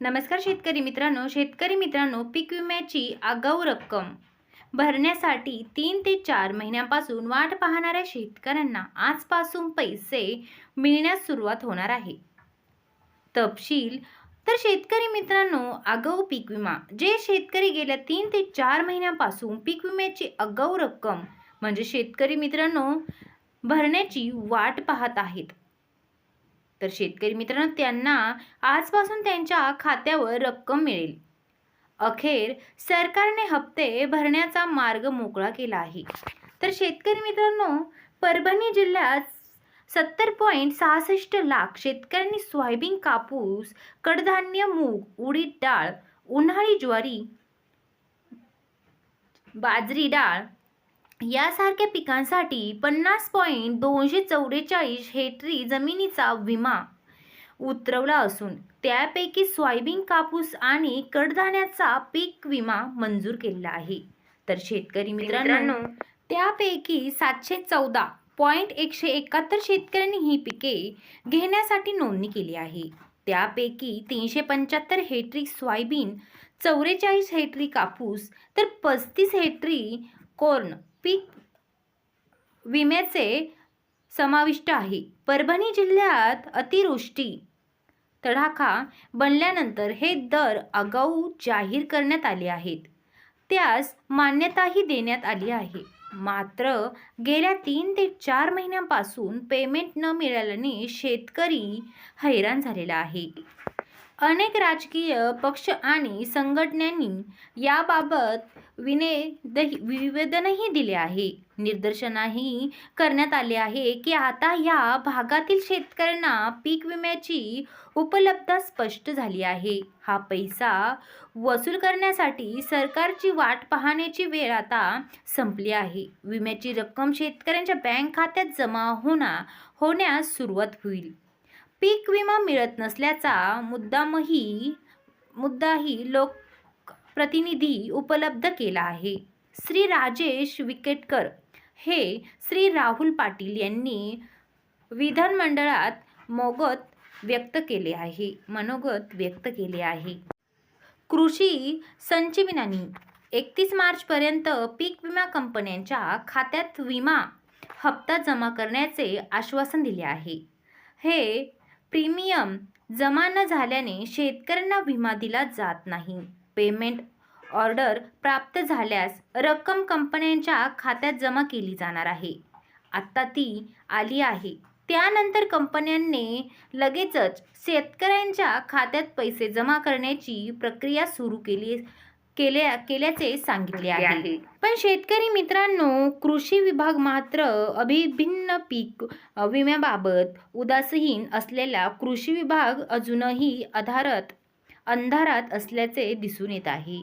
नमस्कार शेतकरी मित्रांनो. शेतकरी मित्रांनो पीक विम्याची आगाऊ रक्कम भरण्यासाठी तीन ते चार महिन्यापासून वाट पाहणाऱ्या शेतकऱ्यांना आजपासून पैसे मिळण्यास सुरुवात होणार आहे. तपशील. तर शेतकरी मित्रांनो आगाऊ पीक विमा. जे शेतकरी गेल्या तीन ते चार महिन्यापासून पीक विम्याची आगाऊ रक्कम म्हणजे शेतकरी मित्रांनो भरण्याची वाट पाहत आहेत. तर शेतकरी मित्रांनो त्यांना आजपासून त्यांच्या खात्यावर रक्कम मिळेल. अखेर सरकारने हप्ते भरण्याचा मार्ग मोकळा केला आहे. तर शेतकरी मित्रांनो परभणी जिल्ह्यात सत्तर पॉईंट सहासष्ट लाख शेतकऱ्यांनी सोयाबीन कापूस कडधान्य मूग उडीद डाळ उन्हाळी ज्वारी बाजरी डाळ यासारख्या पिकांसाठी पन्नास पॉईंट दोनशे चौवेचाळीस हेक्टरी जमिनीचा विमा उतरवला असून त्यापैकी सोयाबीन कापूस आणि कडधान्याचा पीक विमा मंजूर केलेला आहे. तर शेतकरी मित्रांनो त्यापैकी सातशे चौदा पॉईंट एकशे एकाहत्तर शेतकऱ्यांनी ही पिके घेण्यासाठी नोंदणी केली आहे. त्यापैकी तीनशे पंच्याहत्तर हेक्टरी सोयाबीन चौवेचाळीस हेक्टरी कापूस तर पस्तीस हेक्टरी कॉर्न पीक विम्याचे समाविष्ट आहे. परभणी जिल्ह्यात अतिवृष्टी तडाखा बनल्यानंतर हे दर आगाऊ जाहीर करण्यात आले आहेत. त्यास मान्यताही देण्यात आली आहे. मात्र गेल्या तीन ते चार महिन्यांपासून पेमेंट न मिळाल्याने शेतकरी हैराण झालेला आहे. अनेक राजकीय पक्ष आणि संघटनांनी याबाबत विनेदही विवेदनही दिले आहे. निदर्शनही करण्यात आले आहे की आता या भागातील शेतकऱ्यांना पीक विम्याची उपलब्धता स्पष्ट झाली आहे. हा पैसा वसूल करण्यासाठी सरकारची वाट पाहण्याची वेळ आता संपली आहे. विम्याची रक्कम शेतकऱ्यांच्या बँक खात्यात जमा होणार होण्यास सुरुवात होईल. पीक विमा मिळत नसल्याचा मुद्दामही मुद्दाही लोकप्रतिनिधी उपलब्ध केला आहे. श्री राजेश विकेटकर हे श्री राहुल पाटील यांनी विधानमंडळात मोगत व्यक्त केले आहे मनोगत व्यक्त केले आहे. कृषी संजीवनी एकतीस मार्चपर्यंत पीक विमा कंपन्यांच्या खात्यात विमा हप्ता जमा करण्याचे आश्वासन दिले आहे. हे प्रीमियम जमा न झाल्याने शेतकऱ्यांना विमा दिला जात नाही. पेमेंट ऑर्डर प्राप्त झाल्यास रक्कम कंपन्यांच्या खात्यात जमा केली जाणार आहे. आत्ता ती आली आहे. त्यानंतर कंपन्यांनी लगेचच शेतकऱ्यांच्या खात्यात पैसे जमा करण्याची प्रक्रिया सुरू केली केल्या केल्याचे सांगितले आहे. पण शेतकरी मित्रांनो कृषी विभाग मात्र अभिभिन्न पीक विम्याबाबत उदासीन असलेला कृषी विभाग अजूनही आधारात अंधारात असल्याचे दिसून येत आहे.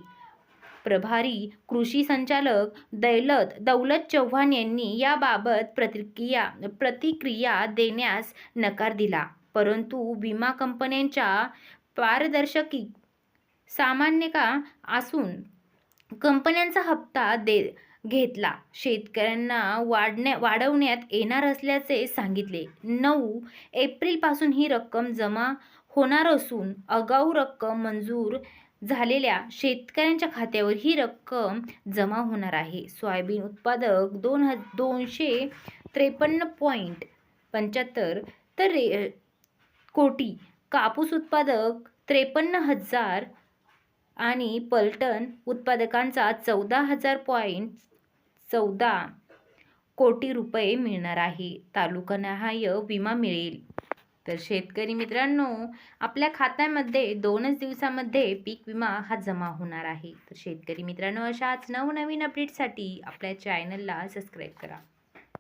प्रभारी कृषी संचालक दैलत दौलत चव्हाण यांनी याबाबत प्रतिक्रिया प्रतिक्रिया देण्यास नकार दिला. परंतु विमा कंपन्यांच्या पारदर्शकी सामान्य का असून कंपन्यांचा हप्ता दे घेतला. शेतकऱ्यांना वाढण्या वाढवण्यात येणार असल्याचे सांगितले. नऊ एप्रिलपासून ही रक्कम जमा होणार असून आगाऊ रक्कम मंजूर झालेल्या शेतकऱ्यांच्या खात्यावर ही रक्कम जमा होणार आहे. सोयाबीन उत्पादक दोन ह दोनशे त्रेपन्न पॉईंट पंच्याहत्तर तर रे कोटी. कापूस उत्पादक त्रेपन्न हजार आणि पलटण उत्पादकांचा चौदा हजार पॉईंट चौदा कोटी रुपये मिळणार आहे. तालुकानिहाय विमा मिळेल. तर शेतकरी मित्रांनो आपल्या खात्यामध्ये दोनच दिवसामध्ये पीक विमा हा जमा होणार आहे. तर शेतकरी मित्रांनो अशाच नवनवीन अपडेटसाठी आपल्या चॅनलला सबस्क्राईब करा.